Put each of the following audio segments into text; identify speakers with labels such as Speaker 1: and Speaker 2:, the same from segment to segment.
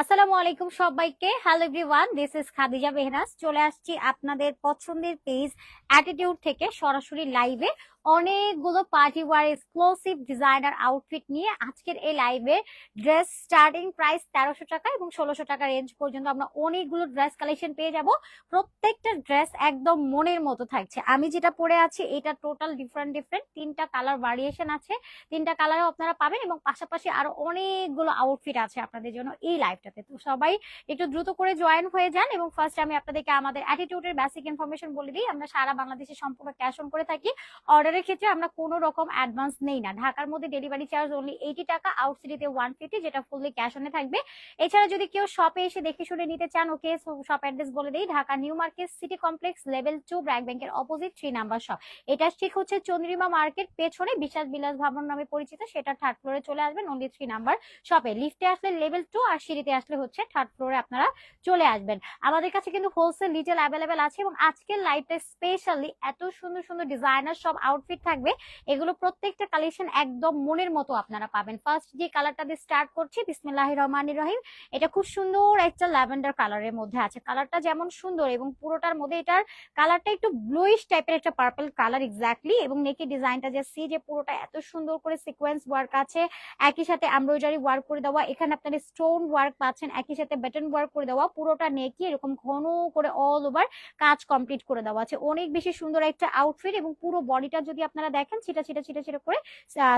Speaker 1: আসসালামু আলাইকুম সবাইকে। Hello everyone this is Khadija Behraj চলে আসছি আপনাদের পছন্দের পেজ অ্যাটিটিউড থেকে সরাসরি লাইভে অনেকগুলো party wear exclusive designer outfit নিয়ে আজকের এই লাইভে ড্রেস স্টার্টিং প্রাইস তেরোশো টাকা এবং ষোলোশো টাকা রেঞ্জ পর্যন্ত আমরা অনেকগুলো ড্রেস কালেকশন পেয়ে যাব। প্রত্যেকটা ড্রেস একদম মনের মতো থাকছে। আমি যেটা পরে আছি, এটা টোটাল ডিফারেন্ট ডিফারেন্ট তিনটা কালার ভ্যারিয়েশন আছে, তিনটা কালারও আপনারা পাবেন এবং পাশাপাশি আরও অনেকগুলো আউটফিট আছে আপনাদের জন্য এই লাইভটাতে তো সবাই একটু দ্রুত করে জয়েন হয়ে যান এবং ফার্স্ট আমি আপনাদেরকে আমাদের অ্যাটিটিউডের বেসিক ইনফরমেশন বলে দিই। আমরা সারা বাংলাদেশে সম্পূর্ণ ক্যাশ অন করে থাকি। অর্ডারের ক্ষেত্রে আমরা কোনো রকম অ্যাডভান্স নেই না। ঢাকার মধ্যে ডেলিভারি চার্জ অনলি এইটি টাকা আউট সিটিতে ওয়ান ফিফটি যেটা ফুললি ক্যাশ অনে থাকবে। এছাড়া যদি কেউ শপে এসে দেখে শুনে নিতে চান, ওকে শপ অ্যাড্রেস বলে দিই, Dhaka new market city complex level two BRAC ব্যাংকের অপোজিট থ্রি নাম্বার শপ এটা ঠিক হচ্ছে চন্দ্রিমা মার্কেট পেছনে বিশ্বাস বিলাস ভবন নামে পরিচিত, সেটা থার্ড ফ্লোরে চলে আসবেন অনলি থ্রি নাম্বার শপে লিফটে আসলে লেভেল টু আর সিঁড়িতে আসলে হচ্ছে থার্ড ফ্লোরে আপনারা চলে আসবেন। আমাদের কাছে কিন্তু হোলসেল রিটেল অ্যাভেলেবেল আছে এবং আজকের লাইভটা স্পেশালি এত সুন্দর সুন্দর ডিজাইনার সব আউটফিট থাকবে। এগুলো প্রত্যেকটা কালেকশন একদম মনের মতো আপনারা পাবেন। ফার্স্ট যে কালারটা দিয়ে স্টার্ট করছি বিসমিল্লাহ রহমান রহিম, এটা খুব সুন্দর একটা ল্যাভেন্ডার কালারের মধ্যে আছে। কালারটা যেমন সুন্দর এবং পুরোটার মধ্যে এটার কালারটা একটু ব্লুইশ টাইপের একটা পার্পল কালার এক্স্যাক্টলি এবং নেকি ডিজাইনটা যে সি যে পুরোটা এত সুন্দর করে সিকোয়েন্স ওয়ার্ক আছে, একই সাথে এমব্রয়ডারি ওয়ার্ক করে দেওয়া, এখানে আপনারা স্টোন ওয়ার্ক পাচ্ছেন, একই সাথে বাটন ওয়ার্ক করে দেওয়া, পুরোটা নেকি এরকম ঘন করে অল ওভার কাজ কমপ্লিট করে দেওয়া আছে। অনেক বেশি সুন্দর একটা আউটফিট এবং পুরো বডিটা যদি আপনারা দেখেন ছিটা ছিটা ছিটা ছিটা করে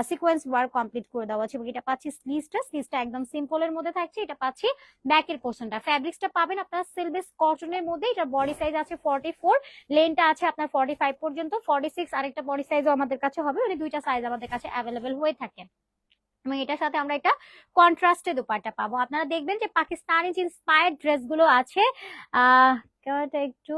Speaker 1: সিকোয়েন্স ওয়ার্ক কমপ্লিট করে দেওয়া আছে এবং এটা পাচ্ছি স্লিভসটা স্লিভসটা একদম সিম্পলের মধ্যে থাকছে, এটা পাচ্ছি ব্যাকের পোর্শনটা ফ্যাব্রিক্সটা পাবেন আপনার সিলভেস কটনের মধ্যে এটা বডি সাইজ আছে ফর্টি ফোর লেনটা আছে আপনার ফর্টি ফাইভ পর্যন্ত ফর্টি সিক্স আরেকটা বডি সাইজও আমাদের কাছে হবে মানে দুইটা সাইজ আমাদের কাছে অ্যাভেলেবেল হয়ে থাকে। এবং এটার সাথে আমরা একটা কন্ট্রাস্টে দুপাট্টা পাবো। আপনারা দেখবেন যে পাকিস্তানি যে ইন্সপায়ার্ড ড্রেসগুলো আছে, আহ একটু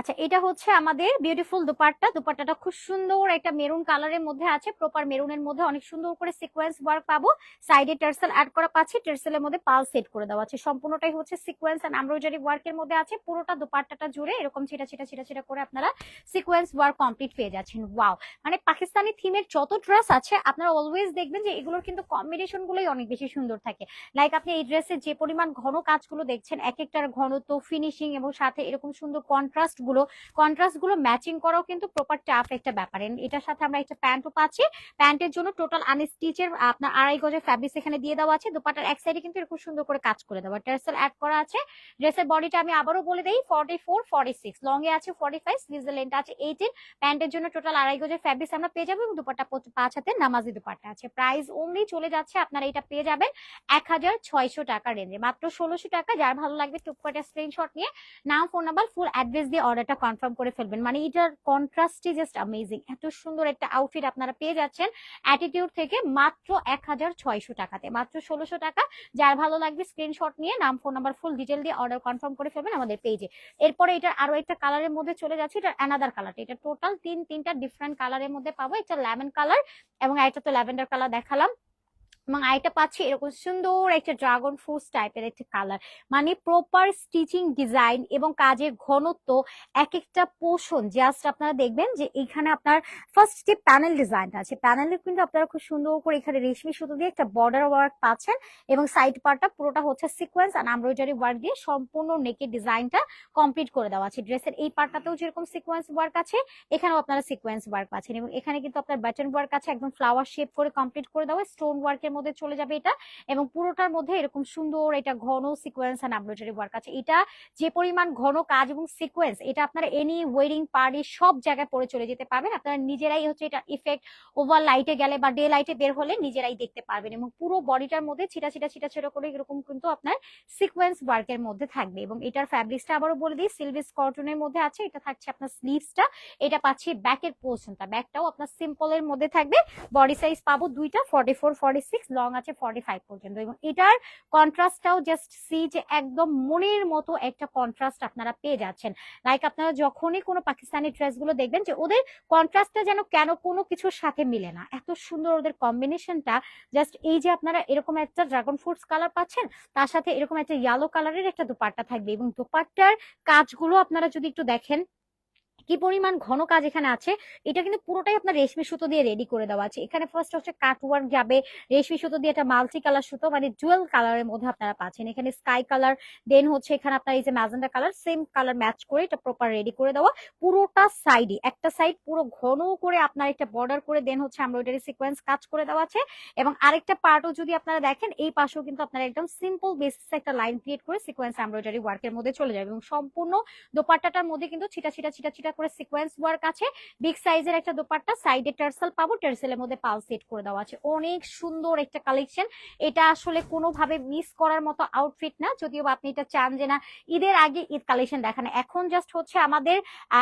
Speaker 1: আচ্ছা এটা হচ্ছে আমাদের বিউটিফুল দুপাট্টা। দুপাট্টাটা খুব সুন্দর একটা মেরুন কালারের মধ্যে আছে। প্রপার মেরুনের মধ্যে অনেক সুন্দর করে সিকোয়েন্স ওয়ার্ক পাবো। সাইডে টার্সেল অ্যাড করা পাচ্ছি। টার্সেলের মধ্যে পাল সেট করে দেওয়া আছে। সম্পূর্ণটাই হচ্ছে সিকোয়েন্স এন্ড এমব্রয়ডারি ওয়ার্কের মধ্যে আছে। পুরোটা দুপাট্টাটা জুড়ে এরকম ছিটা ছিটা ছিটা ছিটা করে আপনারা সিকোয়েন্স ওয়ার্ক কমপ্লিট পেয়ে যাচ্ছেন। ওয়াও মানে পাকিস্তানি থিমের যত ড্রেস আছে, আপনারা অলওয়েজ দেখবেন যে এগুলোর কিন্তু কম্বিনেশন গুলোই অনেক বেশি সুন্দর থাকে। লাইক আপনি এই ড্রেসের যে পরিমাণ ঘন কাজগুলো দেখছেন, এক একটার ঘনত্ব ফিনিশিং এবং সাথে এরকম সুন্দর কন্ট্রাস্ট গুলো কন্ট্রাস্টগুলো ম্যাচিং করাও কিন্তু প্রপার টাফ একটা ব্যাপার। এটার সাথে আমরা একটা প্যান্টও পাচ্ছি। প্যান্টের জন্য টোটাল আনস্টিচের আপনার আড়াই গজের ফ্যাব্রিক্স এখানে দিয়ে দেওয়া আছে। দুপাটার এক সাইডে কিন্তু এরকম সুন্দর করে কাজ করে দেওয়া। টার্সেল অ্যাড করা আছে। ড্রেসের বডিটা আমি আবারও বলে দিই forty four forty six long এ আছে ফর্টি ফাইভ স্লিভের লেন্থ আছে এইটিন প্যান্টের জন্য টোটাল আড়াই গজের ফ্যাব্রিক্স আমরা পেয়ে যাব এবং দুপাটা পাঁচ হাতে নামাজি দুপাটা আছে। প্রাইস অনলি চলে যাচ্ছে, আপনারা এটা পেয়ে যাবেন এক হাজার ছয়শো টাকা রেঞ্জে মাত্র ষোলোশো টাকা, যার ভালো লাগবে টুকপাটা স্ক্রিনশট নিয়ে। নাম ফোন নাম্বার ফুল অ্যাড্রেস দিয়ে অর্ডারটা কনফার্ম করে ফেলবেন। মানে এটার কন্ট্রাস্টই জাস্ট অ্যামেজিং এত সুন্দর একটা আউটফিট আপনারা পেয়ে যাচ্ছেন অ্যাটিটিউড থেকে মাত্র এক হাজার ছয়শো টাকাতে। মাত্র ষোলোশো টাকা। যার ভালো লাগবে স্ক্রিনশট নিয়ে, নাম ফোন নাম্বার ফুল ডিটেল দিয়ে অর্ডার কনফার্ম করে ফেলবেন আমাদের পেজে এরপরে এটা আরও একটা কালারের মধ্যে চলে যাচ্ছে এটা অ্যানাদার কালারটা এটা টোটাল তিন, তিনটা ডিফারেন্ট কালারের মধ্যে পাবো। এটা লেমন কালার এবং একটা তো ল্যাভেন্ডার কালার দেখালাম। এবং আরেকটা পাচ্ছি, এরকম সুন্দর একটা ড্রাগন ফ্রুটস টাইপের একটা কালার মানে প্রপার স্টিচিং ডিজাইন এবং কাজের ঘনত্ব এক একটা পোষণ জাস্ট আপনারা দেখবেন যে এখানে আপনার ফার্স্ট যে প্যানেল ডিজাইনটা আছে প্যানেলে কিন্তু আপনারা খুব সুন্দর করে এখানে রেশমি সুতো দিয়ে একটা বর্ডার ওয়ার্ক পাচ্ছেন এবং সাইড পার্টটা পুরোটা হচ্ছে সিকোয়েন্স আর এমব্রয়ডারি ওয়ার্ক দিয়ে সম্পূর্ণ নেকের ডিজাইনটা কমপ্লিট করে দেওয়া আছে। ড্রেসের এই পার্টটাতেও যেরকম সিকোয়েন্স ওয়ার্ক আছে, এখানেও আপনারা সিকোয়েন্স ওয়ার্ক পাচ্ছেন এবং এখানে কিন্তু আপনার বাটন ওয়ার্ক আছে, একদম ফ্লাওয়ার শেপ করে কমপ্লিট করে দেওয়া স্টোন ওয়ার্কের মধ্যে চলে যাবে এটা এবং পুরোটার মধ্যে এরকম সুন্দর এটা ঘন সিকোয়েন্স আর এমব্রয়ডারি ওয়ার্ক আছে। এটা যে পরিমাণ ঘন কাজ এবং সিকোয়েন্স এটা আপনারা এনি ওয়েডিং পার্টি সব জায়গায় পরে চলে যেতে পারবেন। আপনারা নিজেরাই হচ্ছে এটা ইফেক্ট ওভার লাইটে গেলে বা ডে লাইটে বের হলে নিজেরাই দেখতে পারবেন এবং পুরো বডিটার মধ্যে ছিটা ছিটা ছিটা ছিটা করে এরকম কিন্তু আপনার সিকোয়েন্স ওয়ার্কের মধ্যে থাকবে এবং এটার ফ্যাব্রিক্সটা আবারও বলে দিই সিলভিস কটনের মধ্যে আছে, এটা থাকছে আপনার স্লিভসটা এটা পাচ্ছি ব্যাকের পোর্শনটা ব্যাকটাও আপনার সিম্পলের মধ্যে থাকবে। বডি সাইজ পাবো দুইটা forty four forty six long আছে ফর্টি ফাইভ পর্যন্ত। এবং এটার কন্ট্রাস্টটাও জাস্ট সি যে একদম মনের মতো একটা কন্ট্রাস্ট আপনারা পেয়ে যাচ্ছেন। লাইক আপনারা যখনই কোনো পাকিস্তানি ড্রেসগুলো দেখবেন যে ওদের কন্ট্রাস্টটা যেন কেন কোনো কিছুর সাথে মিলে না। এত সুন্দর ওদের কম্বিনেশনটা জাস্ট এই যে আপনারা এরকম একটা ড্রাগন ফ্রুটস কালার পাচ্ছেন, তার সাথে এরকম একটা ইয়েলো কালারের একটা দুপাট্টা থাকবে। এবং দুপাট্টার কাজগুলো আপনারা যদি একটু দেখেন কি পরিমাণ ঘন কাজ এখানে আছে, এটা কিন্তু পুরোটাই আপনার রেশমি সুতো দিয়ে রেডি করে দেওয়া আছে। এখানে ফার্স্ট হচ্ছে কাট ওয়ার্ক যাবে, রেশমি সুতো দিয়ে একটা মাল্টি কালার সুতো মানে জুয়েল কালারের মধ্যে আপনারা পাচ্ছেন। এখানে স্কাই কালার দেন হচ্ছে এখানে আপনার এই যে magenta colour same colour match করে এটা প্রপার রেডি করে দেওয়া। পুরোটা সাইডে একটা সাইড পুরো ঘন করে আপনার একটা বর্ডার করে দেন হচ্ছে এমব্রয়ডারি সিকোয়েন্স কাজ করে দেওয়া আছে। এবং আরেকটা পার্টও যদি আপনারা দেখেন, এই পাশেও কিন্তু আপনারা একদম সিম্পল বেসিস একটা লাইন ক্রিয়েট করে সিকোয়েন্স এমব্রয়ডারি ওয়ার্কের মধ্যে চলে যাবে। এবং সম্পূর্ণ দোপাট্টাটার মধ্যে কিন্তু ছিটা ছিটা ছিটা ছিটা করে সিকোয়েন্স ওয়ার্ক আছে। বিগ সাইজের একটা দোপাট্টা সাইডে টার্সেল পাবো টার্সেলের মধ্যে পাল সেট করে দেওয়া আছে। অনেক সুন্দর একটা কালেকশন এটা আসলে কোনোভাবে মিস করার মতো আউটফিট না। যদিও আপনি এটা চান যে না, ঈদের আগে ঈদ কালেকশন দেখানো। এখন জাস্ট হচ্ছে আমাদের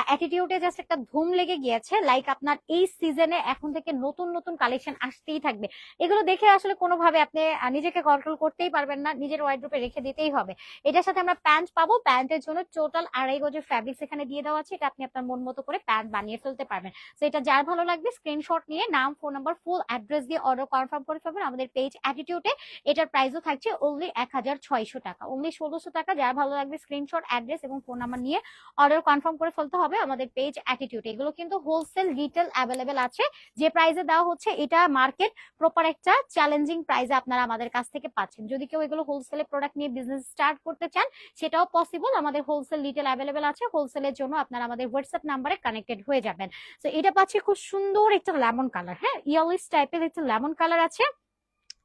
Speaker 1: অ্যাটিটিউডে জাস্ট একটা ধুম লেগে গিয়েছে। লাইক আপনার এই সিজনে এখন থেকে নতুন নতুন কালেকশন আসতেই থাকবে। এগুলো দেখে আসলে কোনোভাবে আপনি নিজেকে কন্ট্রোল করতেই পারবেন না। নিজের ওয়াইড্রোপে রেখে দিতেই হবে। এটার সাথে আমরা প্যান্ট পাবো। প্যান্টের জন্য টোটাল আড়াই গজের ফ্যাব্রিক্স এখানে দিয়ে দেওয়া আছে। এটা আপনি মন মতো করে প্যান্ট বানিয়ে ফেলতে পারবেন। তো এটা যার ভালো লাগবে স্ক্রিনশট নিয়ে নাম ফোন নাম্বার ফুল অ্যাড্রেস দিয়ে অর্ডার কনফার্ম করে ফেলবেন। আমাদের পেজ অ্যাটিটিউডে এটার প্রাইসও থাকছে অনলি এক টাকা। অনলি ষোলোশো টাকা, যার ভালো লাগবে স্ক্রিনশট অ্যাড্রেস এবং ফোন নাম্বার নিয়ে অর্ডার কনফার্ম করে ফেলতে হবে আমাদের পেজ অ্যাটিটিউড এগুলো কিন্তু হোলসেল রিটেল অ্যাভেলেবেল আছে। যে প্রাইসে দেওয়া হচ্ছে, এটা মার্কেট প্রপার একটা চ্যালেঞ্জিং প্রাইসে আপনারা আমাদের কাছ থেকে পাচ্ছেন। যদি কেউ এগুলো হোলসেলে প্রোডাক্ট নিয়ে বিজনেস স্টার্ট করতে চান, সেটাও পসিবল আমাদের হোলসেল রিটেল অ্যাভেলেবেল আছে। হোলসেলের জন্য আপনারা আমাদের হোয়াটসঅ্যাপ নাম্বারে কানেক্টেড হয়ে যাবেন। তো এটা পাচ্ছি খুব সুন্দর একটা লেমন কালার হ্যাঁ? ইয়ালিস টাইপের একটা লেমন কালার আছে।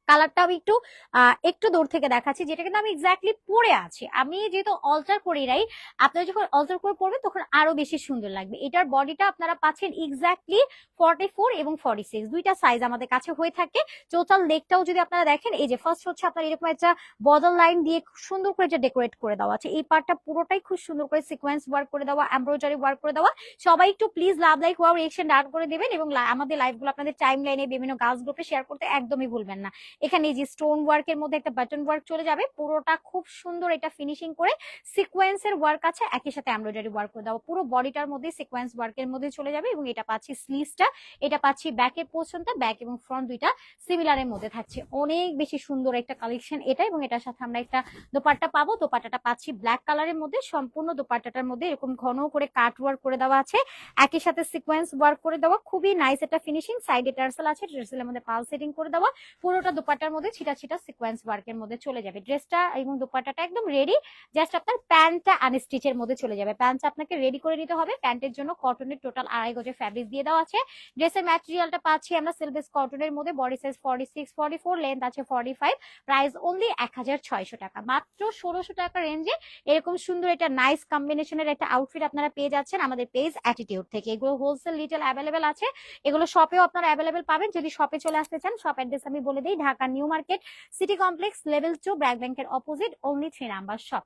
Speaker 1: কালারটাও একটু আহ, একটু দূর থেকে দেখাচ্ছি যেটা কিন্তু আমি এক্স্যাক্টলি পরে আছি। আমি যেহেতু অল্টার করি নাই আপনারা যখন অল্টার করে পরবেন তখন আরও বেশি সুন্দর লাগবে। এটার বডিটা আপনারা পাচ্ছেন এক্স্যাক্টলি ফর্টি ফোর এবং ফর্টি সিক্স দুইটা সাইজ আমাদের কাছে হয়ে থাকে। টোটাল লেগটাও যদি আপনারা দেখেন, এই যে ফার্স্ট হচ্ছে আপনার এরকম একটা বদল লাইন দিয়ে সুন্দর করে এটা ডেকোরেট করে দেওয়া আছে। এই পার্টটা পুরোটাই খুব সুন্দর করে সিকোয়েন্স ওয়ার্ক করে দেওয়া এমব্রয়ডারি ওয়ার্ক করে দেওয়া। সবাই একটু please love like wow reaction done করে দেবেন এবং আমাদের লাইভগুলো আপনাদের টাইম লাইনে বিভিন্ন গাছ গ্রুপে শেয়ার করতে একদমই ভুলবেন না। এখানে এই যে স্টোন ওয়ার্কের মধ্যে একটা বাটন ওয়ার্ক চলে যাবে, পুরোটা খুব সুন্দর এটা ফিনিশিং করে সিকোয়েন্সের ওয়ার্ক আছে, একই সাথে এমব্রয়ডারি ওয়ার্ক করে দেওয়া। পুরো বডিটার মধ্যে সিকোয়েন্স ওয়ার্কের মধ্যে চলে যাবে এবং এটা পাচ্ছি স্লিভসটা এটা পাচ্ছি ব্যাকের পোর্শনটা ব্যাক এবং ফ্রন্ট দুইটা সিমিলারের মধ্যে থাকছে। অনেক বেশি সুন্দর একটা কালেকশন এটা এবং এটার সাথে আমরা একটা দোপাট্টা পাবো। দোপাট্টাটা পাচ্ছি ব্ল্যাক কালারের মধ্যে, সম্পূর্ণ দোপাট্টাটার মধ্যে এরকম ঘন করে কাট ওয়ার্ক করে দেওয়া আছে। একই সাথে সিকোয়েন্স ওয়ার্ক করে দেওয়া, খুবই নাইস একটা ফিনিশিং সাইডে টার্সেল আছে টার্সেলের মধ্যে পাল সেটিং করে দেওয়া। পুরোটা দোপাট্টার মধ্যে ছিটা ছিটা সিকোয়েন্স ওয়ার্কের মধ্যে চলে যাবে। ড্রেসটা এবং দোপাট্টাটা একদম রেডি জাস্ট আপনার প্যান্টটা আনস্টিচের মধ্যে চলে যাবে। প্যান্টটা আপনাকে রেডি করে নিতে হবে। প্যান্টের জন্য কটনের টোটাল আড়াই গজের ফ্যাব্রিক দিয়ে দেওয়া আছে। ড্রেসের ম্যাটেরিয়ালটা পাচ্ছি আমরা সিলভেস কটনের মধ্যে body size forty six forty four length আছে ফর্টি ফাইভ প্রাইস অনলি এক হাজার ছয়শো টাকা। মাত্র ষোলোশো টাকা রেঞ্জে এরকম সুন্দর একটা নাইস কম্বিনেশনের একটা আউটফিট আপনারা পেয়ে যাচ্ছেন আমাদের পেজ অ্যাটিটিউড থেকে। এগুলো হোলসেল রিটেল অ্যাভেলেবেল আছে। এগুলো শপেও আপনারা অ্যাভেলেবেল পাবেন। যদি শপে চলে আসতে চান শপ অ্যাড্রেস আমি বলে দিই, Dhaka new market city complex level two BRAC ব্যাংকের opposite only three number shop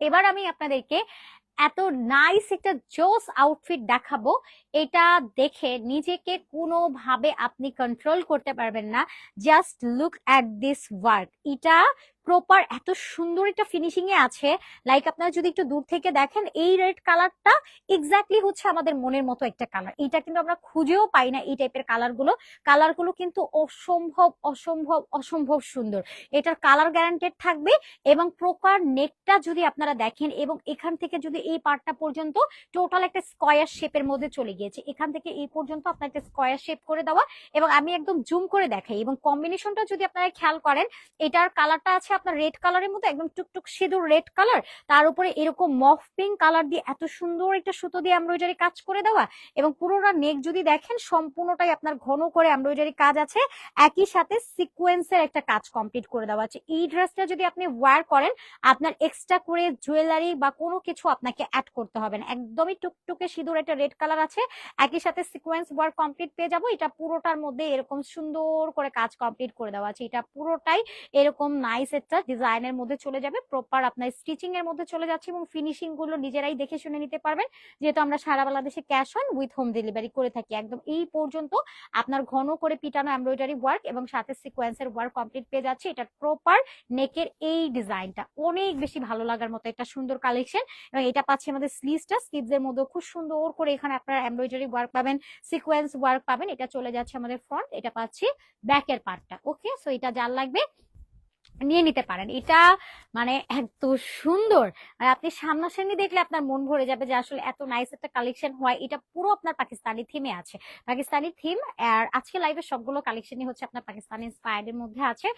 Speaker 1: এবার আমি আপনাদেরকে এত নাইস একটা জোস আউটফিট দেখাবো। এটা দেখে নিজেকে কোনোভাবে আপনি কন্ট্রোল করতে পারবেন না। Just look at this work এটা প্রপার এত সুন্দর একটা ফিনিশিং এ আছে। লাইক আপনারা যদি একটু দূর থেকে দেখেন, এই রেড কালারটা এক্স্যাক্টলি হচ্ছে আমাদের মনের মতো একটা কালার এটা কিন্তু আমরা খুঁজেও পাই না এই টাইপের কালারগুলো। কালারগুলো কিন্তু অসম্ভব অসম্ভব অসম্ভব সুন্দর। এটার কালার গ্যারান্টেড থাকবে এবং প্রপার নেকটা যদি আপনারা দেখেন এবং এখান থেকে যদি এই পার্টটা পর্যন্ত টোটাল একটা স্কয়ার শেপের মধ্যে চলে গিয়েছে, এখান থেকে এই পর্যন্ত আপনার একটা স্কয়ার শেপ করে দেওয়া এবং আমি একদম জুম করে দেখাই এবং কম্বিনেশনটা যদি আপনারা খেয়াল করেন, এটার কালারটা আছে আপনার রেড কালারের মধ্যে একদম টুকটুক সিঁদুর রেড কালার তার উপরে এরকম মফ পিঙ্ক কালার দিয়ে এত সুন্দর একটা সুতো দিয়ে এমব্রয়ডারি কাজ করে দেওয়া এবং পুরোটা নেক যদি দেখেন সম্পূর্ণটাই আপনার ঘন করে এমব্রয়ডারি কাজ আছে, একই সাথে সিকোয়েন্সের একটা কাজ কমপ্লিট করে দেওয়া আছে। এই ড্রেসটা যদি আপনি ওয়্যার করেন, আপনার এক্সট্রা করে জুয়েলারি বা কোনো কিছু আপনাকে অ্যাড করতে হবে না। একদমই টুকটুকে সিঁদুর একটা রেড কালার আছে, একই সাথে সিকোয়েন্স ওয়ার্ক কমপ্লিট পেয়ে যাব, এটা পুরোটার মধ্যে এরকম সুন্দর করে কাজ কমপ্লিট করে দেওয়া আছে। এটা পুরোটাই এরকম নাইস একটা ডিজাইনের মধ্যে চলে যাবে প্রপার আপনার স্টিচিং এর মধ্যে চলে যাচ্ছে এবং ফিনিশিংগুলো নিজেরাই দেখে শুনে নিতে পারবেন। যেহেতু আমরা সারা বাংলাদেশে cash on with home delivery করে থাকি, একদম এই পর্যন্ত আপনার ঘন করে পিটানো এমব্রয়ডারি ওয়ার্ক এবং সাথে সিকোয়েন্সের ওয়ার্ক কমপ্লিট পেয়ে যাচ্ছে, এটা প্রপার নেকের এই ডিজাইনটা অনেক বেশি ভালো লাগার মতো একটা সুন্দর কালেকশন এবং এটা পাচ্ছি আমাদের স্লিভসটা স্লিভস এর মধ্যে খুব সুন্দর করে এখানে আপনার এমব্রয়ডারি ওয়ার্ক পাবেন সিকোয়েন্স ওয়ার্ক পাবেন, এটা চলে যাচ্ছে আমাদের ফ্রন্ট এটা পাচ্ছি ব্যাকের পার্টটা ওকে সো এটা যার লাগবে নিয়ে নিতে পারেন। এটা মানে এত সুন্দর। আর আপনি সামনাসামনি দেখলে আপনার মন ভরে যাবে যে আসলে এত নাইস একটা কালেকশন হয়। এটা পুরো আপনার পাকিস্তানি থিমে আছে। পাকিস্তানি থিম আর আজকে লাইভে সবগুলো কালেকশনই হচ্ছে আপনার পাকিস্তানি ইন্সপায়ার্ড এর মধ্যে আছে।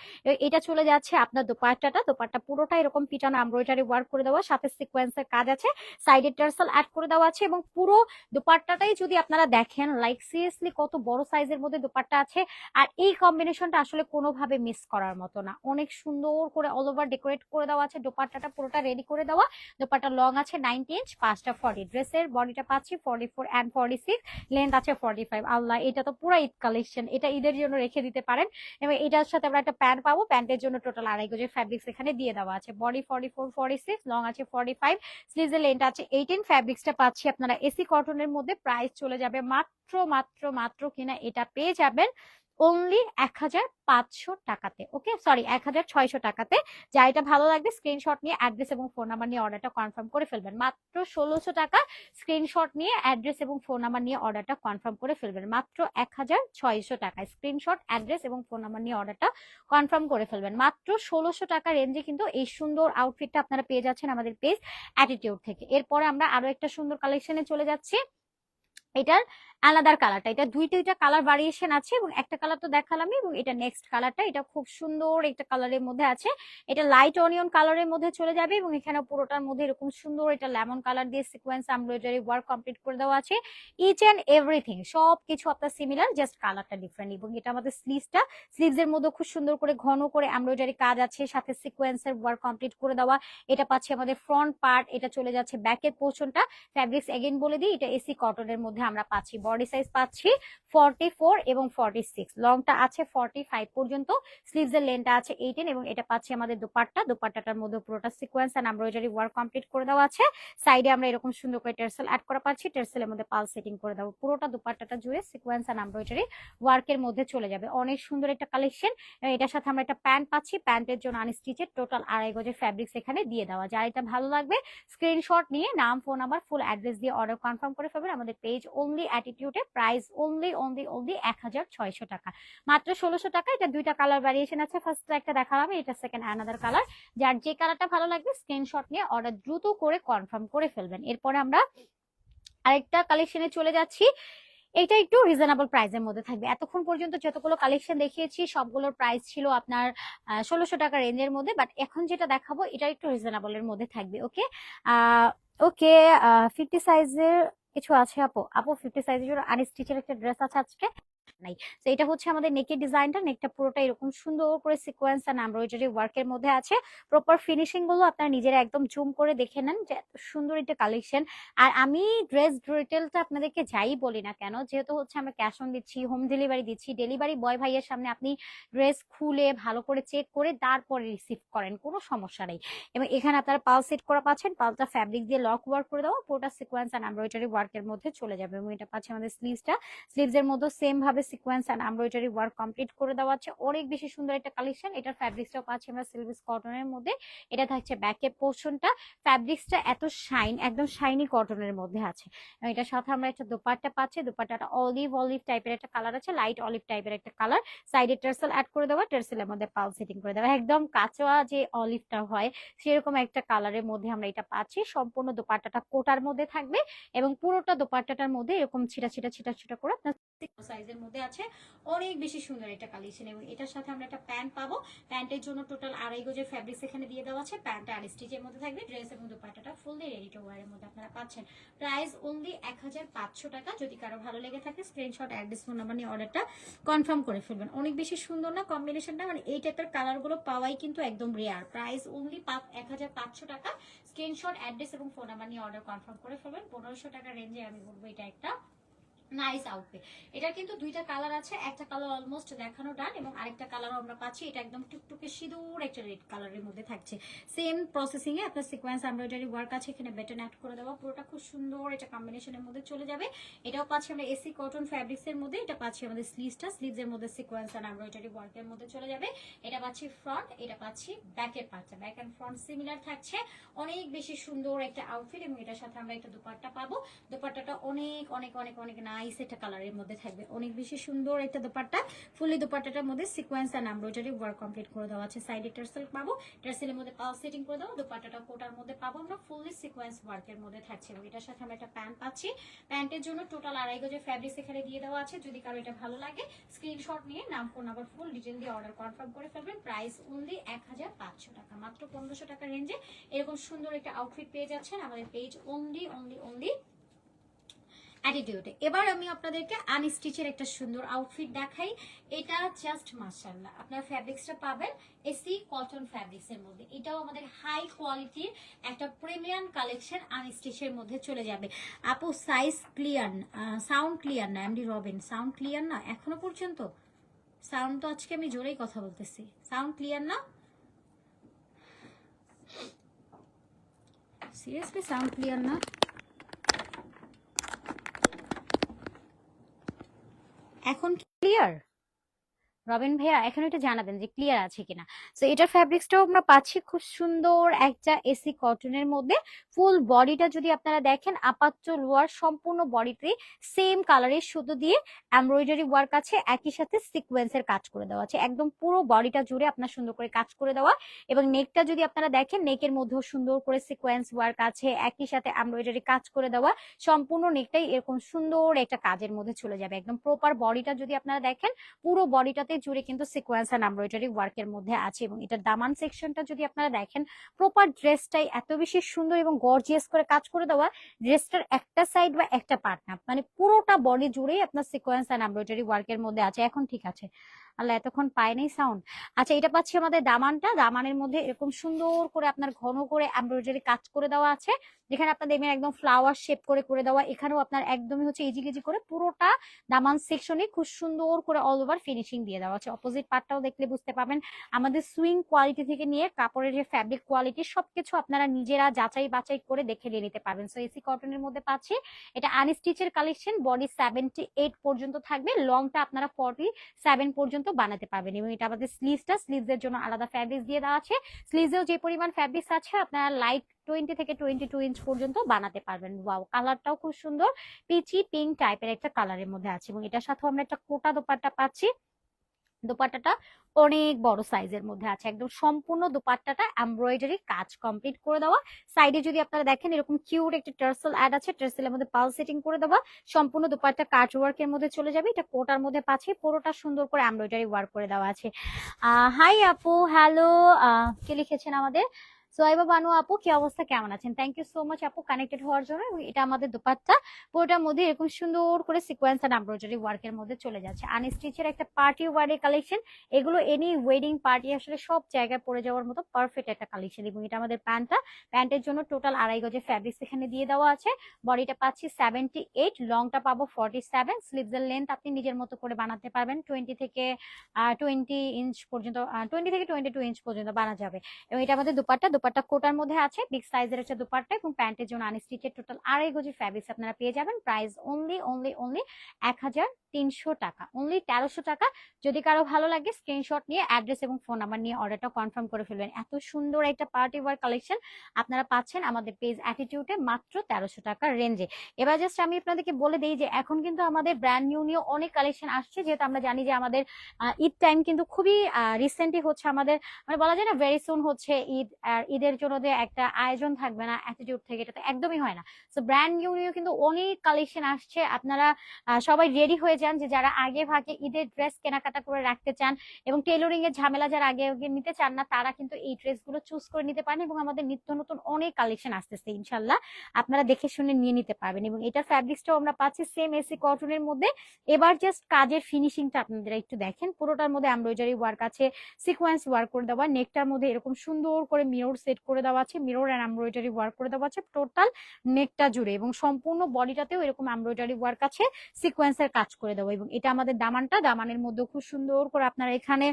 Speaker 1: এটা চলে যাচ্ছে আপনার দোপাট্টাটা। দোপাট্টা পুরোটা এরকম পিটানো এমব্রয়ডারি ওয়ার্ক করে দেওয়া, সাথে সিকোয়েন্সের কাজ আছে সাইডে টার্সেল অ্যাড করে দেওয়া আছে, এবং পুরো দোপাট্টাটাই যদি আপনারা দেখেন লাইক সিরিয়াসলি কত বড় সাইজের মধ্যে দোপাট্টা আছে, আর এই কম্বিনেশনটা আসলে কোনোভাবে মিস করার মতো না। অনেক সুন্দর করে অল ওভার ডেকোরেট করে দেওয়া আছে। দোপাট্টাটা পুরোটা রেডি করে দেওয়া। দোপাট্টা লং আছে নাইনটি ইঞ্চ পাঁচটা ফর্টি ড্রেসের বডিটা পাচ্ছি forty four and forty six length আছে ফর্টি ফাইভ আল্লাহ, এটা তো পুরো ঈদ কালেকশন এটা ঈদের জন্য রেখে দিতে পারেন। এবং এটার সাথে আমরা একটা প্যান্ট পাবো। প্যান্টের জন্য টোটাল আড়াই গজের ফ্যাব্রিক্স এখানে দিয়ে দেওয়া আছে। Body forty four forty six long আছে ফর্টি ফাইভ স্লিভসের লেন্থ আছে এইটিন ফ্যাব্রিক্সটা পাচ্ছি আপনারা এসি কটনের মধ্যে। প্রাইস চলে যাবে মাত্র মাত্র মাত্র কিনা এটা পেয়ে যাবেন। অনলি এক হাজার পাঁচশো টাকাতে ওকে সরি এক হাজার ছয়শো টাকাতে। যা এটা ভালো লাগবে স্ক্রিনশট নিয়ে অ্যাড্রেস এবং ফোন নাম্বার নিয়ে অর্ডারটা কনফার্ম করে ফেলবেন। মাত্র ষোলোশো টাকা স্ক্রিনশট নিয়ে অ্যাড্রেস এবং ফোন নাম্বার নিয়ে অর্ডারটা কনফার্ম করে ফেলবেন। মাত্র এক হাজার ছয়শো টাকায় স্ক্রিনশট অ্যাড্রেস এবং ফোন নাম্বার নিয়ে অর্ডারটা কনফার্ম করে ফেলবেন। মাত্র ষোলোশো টাকা রেঞ্জে কিন্তু এই সুন্দর আউটফিটটা আপনারা পেয়ে যাচ্ছেন আমাদের পেজ অ্যাটিটিউড থেকে। এরপরে আমরা আরও একটা সুন্দর কালেকশনে চলে যাচ্ছি। এটার আলাদার কালারটা এটা দুই দুইটা কালার ভ্যারিয়েশন আছে এবং একটা কালার তো দেখালামই এবং এটা নেক্সট কালারটা এটা খুব সুন্দর একটা কালারের মধ্যে আছে। এটা লাইট অনিয়ন কালারের মধ্যে চলে যাবে এবং এখানে পুরোটার মধ্যে এরকম সুন্দর এটা লেমন কালার দিয়ে সিকোয়েন্স এমব্রয়ডারি ওয়ার্ক কমপ্লিট করে দেওয়া আছে। ইচ এন্ড এভরিথিং সব কিছু আপনার সিমিলার জাস্ট কালারটা ডিফারেন্ট এবং এটা আমাদের স্লিভসটা স্লিভস এর মধ্যে খুব সুন্দর করে ঘন করে এমব্রয়ডারি কাজ আছে, সাথে সিকোয়েন্সের ওয়ার্ক কমপ্লিট করে দেওয়া। এটা পাচ্ছে আমাদের ফ্রন্ট পার্ট এটা চলে যাচ্ছে ব্যাকের পোর্শনটা ফ্যাব্রিক্স এগেন বলে দিই, এটা এসি কটনের মধ্যে আমরা পাচ্ছি। বডি সাইজ পাচ্ছি ফর্টি ফোর এবং ফর্টি সিক্স লংটা আছে ফর্টি ফাইভ পর্যন্ত। স্লিভস এর লেন্থটা আছে এইটিন এবং এটা পাচ্ছি আমাদের দুপাট্টা। দুপাট্টাটার মধ্যে পুরোটা sequence and embroidery work complete করে দেওয়া আছে। সাইডে আমরা এরকম সুন্দর করে টেরসেল অ্যাড করা পাচ্ছি। টেরসেলের মধ্যে পাল সেটিং করে দেবো। পুরোটা দুপাট্টাটা জুড়ে সিকোয়েন্স অ্যান্ড এমব্রয়ডারি ওয়ার্কের মধ্যে চলে যাবে। অনেক সুন্দর একটা কালেকশন এটার সাথে আমরা একটা প্যান্ট পাচ্ছি। প্যান্টের জন্য আনস্টিচের টোটাল আড়াই গজের ফ্যাব্রিক্স এখানে দিয়ে দেওয়া। যার এটা ভালো লাগবে স্ক্রিনশট নিয়ে নাম ফোন নাম্বার ফুল অ্যাড্রেস দিয়ে অর্ডার কনফার্ম করে ফেলবেন। আমাদের পেজ ওনলি অনলি অ্যাটিটিউডে প্রাইস অনলি অনলি অনলি এক হাজার ছয়শো টাকা। মাত্র ষোলোশো টাকা, এটা দুইটা কালার ভ্যারিয়েশন আছে। ফার্স্ট একটা দেখালাম, এটা সেকেন্ড অ্যানাদার কালার যার যে কালারটা ভালো লাগবে স্ক্রিনশট নিয়ে অর্ডার দ্রুত করে কনফার্ম করে ফেলবেন। এরপরে আমরা আরেকটা কালেকশনে চলে যাচ্ছি। এটা একটু রিজনেবল প্রাইসের মধ্যে থাকবে। এতক্ষণ পর্যন্ত যতগুলো কালেকশন দেখিয়েছি, সবগুলোর প্রাইস ছিল আপনার ষোলোশো টাকা রেঞ্জের মধ্যে। বাট এখন যেটা দেখাবো, এটা একটু রিজনেবলের মধ্যে থাকবে ওকে ওকে ফিফটি সাইজের কিছু আছে আপু? আপু ফিফটি সাইজের জন্য আনস্টিচের একটা ড্রেস আছে আজকে। নাই। তো এটা হচ্ছে আমাদের নেকের ডিজাইনটা নেকটা পুরোটা এরকম সুন্দর করে সিকোয়েন্স অ্যান্ড এমব্রয়ডারি ওয়ার্কের মধ্যে আছে। প্রপার ফিনিশিংগুলো আপনারা নিজেরা একদম জুম করে দেখে নেন যে এত সুন্দর একটা কালেকশন আর আমি ড্রেস ডিটেলটা আপনাদেরকে যাই বলি না কেন, যেহেতু হচ্ছে আমরা ক্যাশ অন দিচ্ছি হোম ডেলিভারি দিচ্ছি ডেলিভারি বয় ভাইয়ের সামনে আপনি ড্রেস খুলে ভালো করে চেক করে তারপরে রিসিভ করেন, কোনো সমস্যা নেই। এবং এখানে আপনারা পাল সেট করা পাচ্ছেন পালটা ফ্যাব্রিক দিয়ে লক ওয়ার্ক করে দেওয়া, পুরোটা সিকোয়েন্স অ্যান্ড এমব্রয়ডারি ওয়ার্কের মধ্যে চলে যাবে। এবং এটা পাচ্ছে আমাদের স্লিভসটা স্লিভস এর মধ্যে সেম ভাবে sequence and embroidery work complete করে দেওয়া আছে। অনেক বেশি সুন্দর একটা কালেকশন এটার ফ্যাব্রিক্সটাও পাচ্ছি আমরা সিলভিস কটনের মধ্যে। এটা থাকছে ব্যাকের পোর্শনটা ফ্যাব্রিক্সটা এত শাইন একদম শাইনি কটনের মধ্যে আছে। এটার সাথে আমরা একটা দোপাট্টা পাচ্ছি। দোপাট্টাটা অলিভ অলিভ টাইপের একটা কালার আছে। লাইট অলিভ টাইপের একটা কালার সাইডে টার্সেল অ্যাড করে দেওয়া। টার্সেলের মধ্যে পাল সেটিং করে দেওয়া। একদম কাঁচা যে অলিভটা হয়, সেরকম একটা কালারের মধ্যে আমরা এটা পাচ্ছি। সম্পূর্ণ দোপাট্টাটা কোটার মধ্যে থাকবে এবং পুরোটা দোপাট্টাটার মধ্যে এরকম ছিটা ছিটা ছিটা ছিটা করে সাইজের মধ্যে আছে। অনেক বেশি সুন্দর একটা কালেকশন এবং এটার সাথে আমরা একটা প্যান্ট পাবো। প্যান্টের জন্য টোটাল আড়াই গজের ফ্যাব্রিক্স এখানে দিয়ে দেওয়া আছে। প্যান্ট আর স্টিচের মধ্যে থাকবে ড্রেস এবং দুপাট্টাটা ফুললি রেডি টু ওয়ারের মধ্যে আপনারা পাচ্ছেন। প্রাইস অনলি এক টাকা। যদি কারও ভালো লেগে থাকে স্ক্রিনশট অ্যাড্রেস ফোন নাম্বার নিয়ে অর্ডারটা কনফার্ম করে ফেলবেন। অনেক বেশি সুন্দর না কম্বিনেশনটা মানে এই টাইপের কালারগুলো পাওয়াই কিন্তু একদম রেয়ার প্রাইস অনলি এক হাজার পাঁচশো টাকা। স্ক্রিনশট অ্যাড্রেস এবং ফোন নাম্বার নিয়ে অর্ডার কনফার্ম করে ফেলবেন। পনেরোশো টাকা রেঞ্জে আমি বলব এটা একটা নাইস আউটফিট এটার কিন্তু দুইটা কালার আছে, একটা কালার অলমোস্ট দেখানো ডান এবং আরেকটা কালারও আমরা পাচ্ছি। এটা একদম টুকটুকে সিঁদুর, একটা রেড কালারের মধ্যে থাকছে। সেম প্রসেসিং এ আপনার সিকোয়েন্স এমব্রয়ডারি ওয়ার্ক আছে, এখানে বেটন অ্যাড করে দেওয়া। পুরোটা খুব সুন্দর, এটা কম্বিনেশনের মধ্যে চলে যাবে। এটাও পাচ্ছি আমরা এসি কটন ফ্যাব্রিক্স এর মধ্যে, এটা পাচ্ছি আমাদের স্লিভসটা স্লিভস এর মধ্যে সিকোয়েন্স আর এমব্রয়ডারি ওয়ার্কের মধ্যে চলে যাবে। এটা পাচ্ছি ফ্রন্ট এটা পাচ্ছি ব্যাকের পার্টটা ব্যাক এন্ড ফ্রন্ট সিমিলার থাকছে। অনেক বেশি সুন্দর একটা আউটফিট এবং এটার সাথে আমরা একটা দুপাট্টা পাবো। দুপাট্টাটা অনেক অনেক অনেক অনেক নাইস নাইস একটা কালারের মধ্যে থাকবে। অনেক বেশি সুন্দর একটা দোপাট্টা ফুলি দোপাট্টাটার মধ্যে sequence and embroidery work complete করে দেওয়া আছে। সাইডে টার্সেল পাবো টার্সেলের মধ্যে পাল সেটিং করে দেবো, দোপাট্টাটা কোটার মধ্যে পাবো। আমরা ফুললি সিকোয়েন্স ওয়ার্কের মধ্যে থাকছে এবং এটার সাথে আমরা একটা প্যান্ট পাচ্ছি। প্যান্টের জন্য টোটাল আড়াই গজের ফ্যাব্রিক্স এখানে দিয়ে দেওয়া আছে। যদি কারও এটা ভালো লাগে স্ক্রিনশট নিয়ে নাম ফোন নাম্বার ফুল ডিটেল দিয়ে অর্ডার কনফার্ম করে ফেলবেন। প্রাইস অনলি এক হাজার পাঁচশো টাকা, মাত্র পনেরোশো টাকা রেঞ্জে এরকম সুন্দর একটা আউটফিট পেয়ে যাচ্ছেন আমাদের পেজ অনলি অনলি অনলি অ্যাটিটিউডে এবার আমি আপনাদেরকে আনস্টিচের একটা সুন্দর আউটফিট দেখাই। এটা জাস্ট মাশাআল্লাহ। আপনার ফ্যাব্রিক্সটা পাবেন এসি কটন ফ্যাব্রিক্স এর মধ্যে। এটাও আমাদের হাই কোয়ালিটির একটা প্রিমিয়াম কালেকশন আনস্টিচের মধ্যে চলে যাবে। আপু সাইজ ক্লিয়ার সাউন্ড ক্লিয়ার না এমডি রবিন সাউন্ড ক্লিয়ার না? এখনও পর্যন্ত? সাউন্ড তো আজকে আমি জোরেই কথা বলতেছি। সাউন্ড ক্লিয়ার না? সিরিয়াসলি সাউন্ড ক্লিয়ার না? এখন ক্লিয়ার রবিন ভাইয়া, এখন এটা জানাবেন যে ক্লিয়ার আছে কিনা। তো এটার ফ্যাব্রিক্সটাও আমরা পাচ্ছি খুব সুন্দর একটা এসি কটনের মধ্যে। ফুল বডিটা যদি আপনারা দেখেন, আপাতত লোয়ার সম্পূর্ণ বডিতে সেম কালারের সুতো দিয়ে এমব্রয়ডারি ওয়ার্ক আছে, একই সাথে সিকোয়েন্সের কাজ করে দেওয়া আছে। একদম পুরো বডিটা জুড়ে আপনার সুন্দর করে কাজ করে দেওয়া। এবং নেকটা যদি আপনারা দেখেন নেকের মধ্যেও সুন্দর করে সিকোয়েন্স ওয়ার্ক আছে, একই সাথে এমব্রয়ডারি কাজ করে দেওয়া। সম্পূর্ণ নেকটাই এরকম সুন্দর একটা কাজের মধ্যে চলে যাবে। একদম প্রপার বডিটা যদি আপনারা দেখেন, পুরো বডিটাতে জুড়ে কিন্তু সিকোয়েন্স অ্যান্ড এমব্রয়ডারি ওয়ার্কের মধ্যে আছে এবং এটার দামান সেকশনটা যদি আপনারা দেখেন প্রপার ড্রেসটাই এত বেশি সুন্দর এবং গর্জিয়াস করে কাজ করে দেওয়া ড্রেসটার একটা সাইড বা একটা পার্ট না। মানে পুরোটা বডি জুড়েই আপনার সিকোয়েন্স অ্যান্ড এমব্রয়ডারি ওয়ার্কের মধ্যে আছে। এখন ঠিক আছে। আল্লাহ এতক্ষণ পায়নি সাউন্ড আচ্ছা এটা পাচ্ছি আমাদের দামানটা। দামানের মধ্যে এরকম সুন্দর করে আপনার ঘন করে এমব্রয়ডারি কাজ করে দেওয়া আছে। যেখানে আপনার দেখবেন একদম ফ্লাওয়ার শেপ করে করে দেওয়া। এখানেও আপনার একদমই হচ্ছে ইজি গেজি করে পুরোটা দামান সেকশনে খুব সুন্দর করে অল ওভার ফিনিশিং দিয়ে দেওয়া আছে। অপোজিট পার্টটাও দেখলে বুঝতে পাবেন আমাদের সুইং কোয়ালিটি থেকে নিয়ে কাপড়ের যে ফ্যাব্রিক কোয়ালিটি সবকিছু আপনারা নিজেরা যাচাই বাছাই করে দেখে নিয়ে নিতে পারবেন। সো এসি কটনের মধ্যে পাচ্ছি। এটা আনস্টিচের কালেকশন বডি সেভেন্টি এইট পর্যন্ত থাকবে। লংটা আপনারা ফর্টি সেভেন পর্যন্ত বানাতে পারবেন এবং এটা আমাদের স্লিভসটা স্লিভসের জন্য আলাদা ফ্যাব্রিক্স দিয়ে দেওয়া আছে। স্লিভসেও যে পরিমাণ ফ্যাব্রিক্স আছে, আপনারা লাইট টোয়েন্টি থেকে টোয়েন্টি টু ইঞ্চ পর্যন্ত বানাতে পারবেন। ওয়াও কালারটাও খুব সুন্দর। পিচি পিঙ্ক টাইপের একটা কালারের মধ্যে আছে এবং এটার সাথেও আমরা একটা কোটা দোপাট্টা পাচ্ছি। দোপাট্টাটা অনেক বড় সাইজের মধ্যে আছে। একদম সম্পূর্ণ দোপাট্টাটা এমব্রয়ডারি কাজ কমপ্লিট করে দেওয়া। সাইডে যদি আপনারা দেখেন, এরকম কিউট একটি টার্সেল অ্যাড আছে। টার্সেলের মধ্যে পাল সেটিং করে দেওয়া। সম্পূর্ণ দোপাট্টা কাট ওয়ার্কের মধ্যে চলে যাবে। এটা কোটার মধ্যে পাচ্ছে। পুরোটা সুন্দর করে এমব্রয়ডারি ওয়ার্ক করে দেওয়া আছে। হাই আপু হ্যালো কে লিখেছেন আমাদের? সোয়াইবা বানু আপু, কি অবস্থা? কেমন আছেন? থ্যাংক ইউ সো মাচ আপু কানেক্টেড হওয়ার জন্য এটা আমাদের দোপাট্টা। পুরোটার মধ্যে এরকম সুন্দর করে সিকোয়েন্স আর এমব্রয়ডারি ওয়ার্কের মধ্যে চলে যাচ্ছে। আনস্টিচের একটা পার্টি ওয়ারের কালেকশন এগুলো এনি ওয়েডিং পার্টি আসলে সব জায়গায় পরে যাওয়ার মতো পারফেক্ট একটা কালেকশন এবং এটা আমাদের প্যান্টটা। প্যান্টের জন্য টোটাল আড়াই গজের ফ্যাব্রিক্স এখানে দিয়ে দেওয়া আছে। বডিটা পাচ্ছি সেভেন্টি এইট লংটা পাবো ফর্টি সেভেন স্লিভসের লেন্থ আপনি নিজের মতো করে বানাতে পারবেন। টোয়েন্টি থেকে টোয়েন্টি ইঞ্চ পর্যন্ত টোয়েন্টি থেকে টোয়েন্টি টু ইঞ্চ পর্যন্ত বানা যাবে। এবং এটা আমাদের দুপাট্টা। দুপাট্টা কোটার মধ্যে আছে বিগ সাইজের হচ্ছে দুপাট্টা এবং প্যান্টের জন্য আনস্টিচের টোটাল আড়াই গজি ফ্যাব্রিক্স আপনারা পেয়ে যাবেন। প্রাইস অনলি অনলি অনলি এক হাজার তিনশো টাকা। অনলি তেরোশো টাকা। যদি কারও ভালো লাগে স্ক্রিনশট নিয়ে অ্যাড্রেস এবং ফোন নাম্বার নিয়ে অর্ডারটা কনফার্ম করে ফেলবেন। এত সুন্দর একটা পার্টি ওয়ার কালেকশন আপনারা পাচ্ছেন আমাদের পেজ অ্যাটিটিউডে মাত্র তেরোশো টাকার রেঞ্জে এবার জাস্ট আমি আপনাদেরকে বলে দিই যে, এখন কিন্তু আমাদের ব্র্যান্ড নিউ নিউ অনেক কালেকশন আসছে। যেহেতু আমরা জানি যে আমাদের ঈদ টাইম কিন্তু খুবই রিসেন্টলি হচ্ছে আমাদের মানে বলা যায় না ভেরি সুন হচ্ছে ঈদ, আর ঈদের জন্য যে একটা আয়োজন থাকবে না অ্যাটিটিউড থেকে, এটা তো একদমই হয় না। তো ব্র্যান্ড নিউ নিউ কিন্তু অনেক কালেকশন আসছে। আপনারা সবাই রেডি হয়ে যান যে যারা আগে ভাগে ঈদের ড্রেস কেনাকাটা করে রাখতে চান এবং টেলরিং এর ঝামেলা যারা আগে আগে নিতে চান না, তারা কিন্তু এই ড্রেসগুলো চুজ করে নিতে পারেন এবং আমাদের নিত্য নতুন অনেক কালেকশন আসতেছে ইনশাল্লাহ আপনারা দেখে শুনে নিয়ে নিতে পারবেন এবং এটার ফ্যাব্রিক্সটাও আমরা পাচ্ছি সেম এসি কটনের মধ্যে। এবার জাস্ট কাজের ফিনিশিংটা আপনারা একটু দেখেন, পুরোটার মধ্যে এমব্রয়ডারি ওয়ার্ক আছে সিকোয়েন্স ওয়ার্ক করে দেওয়া নেকটার মধ্যে এরকম সুন্দর করে মিরর সেট করে দেওয়া আছে মিরর এন্ড এমব্রয়ডারি ওয়ার্ক করে দেওয়া আছে টোটাল নেকটা জুড়ে এবং সম্পূর্ণ বডিটাতেও এরকম এমব্রয়ডারি ওয়ার্ক আছে সিকোয়েন্সের কাজ করে দেওয়া এবং এটা আমাদের দামানটা। দামানের মধ্যে খুব সুন্দর করে আপনারা এখানে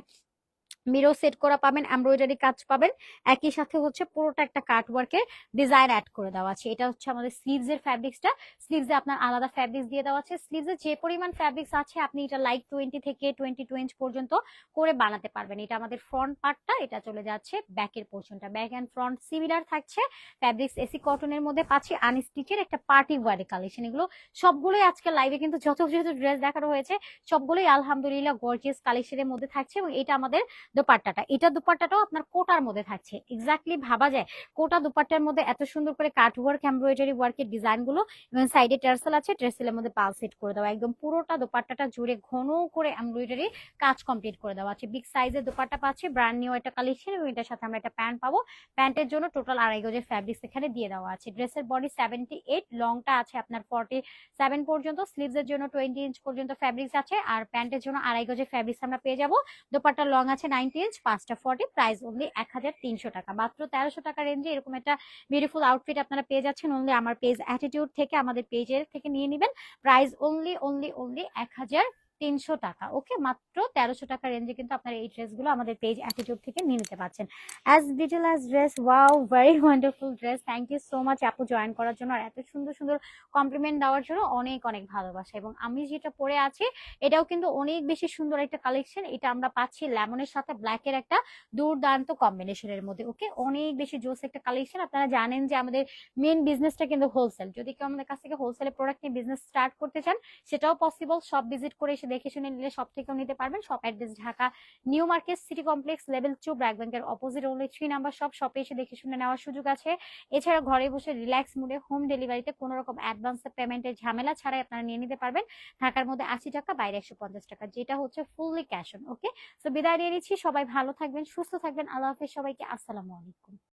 Speaker 1: মিরো সেট করা পাবেন এমব্রয়ডারি কাজ পাবেন। একই সাথে হচ্ছে পুরোটা একটা কাট ওয়ার্কের ডিজাইন অ্যাড করে দেওয়া আছে। এটা হচ্ছে আমাদের স্লিভস এর ফ্যাব্রিক্সটা স্লিভস এ আপনার আলাদা ফ্যাব্রিক্স দিয়ে দেওয়া আছে। স্লিভস এ যে পরিমাণ ফ্যাব্রিক্স আছে, আপনি এটা লাইক টোয়েন্টি থেকে টোয়েন্টি টু ইঞ্চ পর্যন্ত করে বানাতে পারবেন। এটা আমাদের ফ্রন্ট পার্টটা এটা চলে যাচ্ছে ব্যাকের পোর্শনটা ব্যাক অ্যান্ড ফ্রন্ট সিমিলার থাকছে। ফ্যাব্রিক্স এসি কটনের মধ্যে পাচ্ছি আনস্টিচের একটা পার্টি ওয়ারে কালেকশন এগুলো সবগুলোই আজকে লাইভে কিন্তু যত যত ড্রেস দেখানো হয়েছে, সবগুলোই আলহামদুলিল্লাহ গর্জিয়াস কালেকশনের মধ্যে থাকছে এবং এটা আমাদের দোপাট্টাটা। এটা দোপাট্টাটাও আপনার কোটার মধ্যে থাকছে। এক্স্যাক্টলি ভাবা যায়। কোটা দোপাট্টার মধ্যে এত সুন্দর করে কাট ওয়ার্ক এমব্রয়ডারি ওয়ার্কের ডিজাইনগুলো এবং সাইডে টার্সেল আছে টার্সেলের মধ্যে পাল সেট করে দেওয়া। একদম পুরোটা দোপাট্টাটা জুড়ে ঘন করে এমব্রয়ডারি কাজ কমপ্লিট করে দেওয়া আছে। বিগ সাইজের দোপাট্টা পাচ্ছি ব্র্যান্ড নিউ একটা কালেকশন এবং এটার সাথে আমরা একটা প্যান্ট পাবো। প্যান্টের জন্য টোটাল আড়াই গজের ফ্যাব্রিক্স এখানে দিয়ে দেওয়া আছে। ড্রেসের বডি সেভেন্টি এইট লংটা আছে আপনার ফর্টি সেভেন পর্যন্ত স্লিভস এর জন্য টোয়েন্টি ইঞ্চ পর্যন্ত ফ্যাব্রিক্স আছে। আর প্যান্টের জন্য আড়াই গজের ফ্যাব্রিক্স আমরা পেয়ে যাব। দোপাট্টা লং আছে নাইনটি ইঞ্চ পাঁচটা ফর্টি প্রাইস অনলি এক হাজার তিনশো টাকা। মাত্র তেরোশো টাকা রেঞ্জে এরকম একটা বিউটিফুল আউটফিট আপনারা পেয়ে যাচ্ছেন। অনলি আমার পেজ অ্যাটিটিউড থেকে, আমাদের পেজের থেকে নিয়ে নেবেন। প্রাইস অনলি অনলি অনলি এক হাজার তিনশো টাকা। ওকে, মাত্র তেরোশো টাকা রেঞ্জে কিন্তু আপনারা এই ড্রেসগুলো আমাদের পেজ অ্যাটিটিউড থেকে নিয়ে নিতে পারছেন। As betel as dress wow very wonderful dress thank you so much আপু জয়েন করার জন্য। আর এত সুন্দর সুন্দর কমপ্লিমেন্ট দেওয়ার জন্য অনেক অনেক ভালোবাসা। এবং আমি যেটা পরে আছি, এটাও কিন্তু অনেক বেশি সুন্দর একটা কালেকশন এটা আমরা পাচ্ছি লেমনের সাথে ব্ল্যাকের একটা দুর্দান্ত কম্বিনেশনের মধ্যে। ওকে, অনেক বেশি জোস একটা কালেকশন আপনারা জানেন যে আমাদের মেন বিজনেসটা কিন্তু হোলসেল যদি কেউ আমাদের কাছ থেকে হোলসেলে প্রোডাক্ট নিয়ে বিজনেস স্টার্ট করতে চান, সেটাও পসিবল সব ভিজিট করে এসে দেখে শুনে নিলে সব থেকেও নিতে পারবেন। সব address Dhaka new market city complex level two BRAC ব্যাংকের অপোজিট ওনলি থ্রি নাম্বার সব শপে এসে দেখে শুনে নেওয়ার সুযোগ আছে। এছাড়া ঘরে বসে রিল্যাক্স মুডে হোম ডেলিভারিতে কোনো রকম অ্যাডভান্স পেমেন্টের ঝামেলা ছাড়াই আপনারা নিয়ে নিতে পারবেন। ঢাকার মধ্যে আশি টাকা, বাইরে একশো পঞ্চাশ টাকা। যেটা হচ্ছে ফুললি ক্যাশ অন ওকে তো বিদায় নিয়ে নিচ্ছি। সবাই ভালো থাকবেন, সুস্থ থাকবেন। আল্লাহ হাফিজ। সবাইকে আসসালামু আলাইকুম।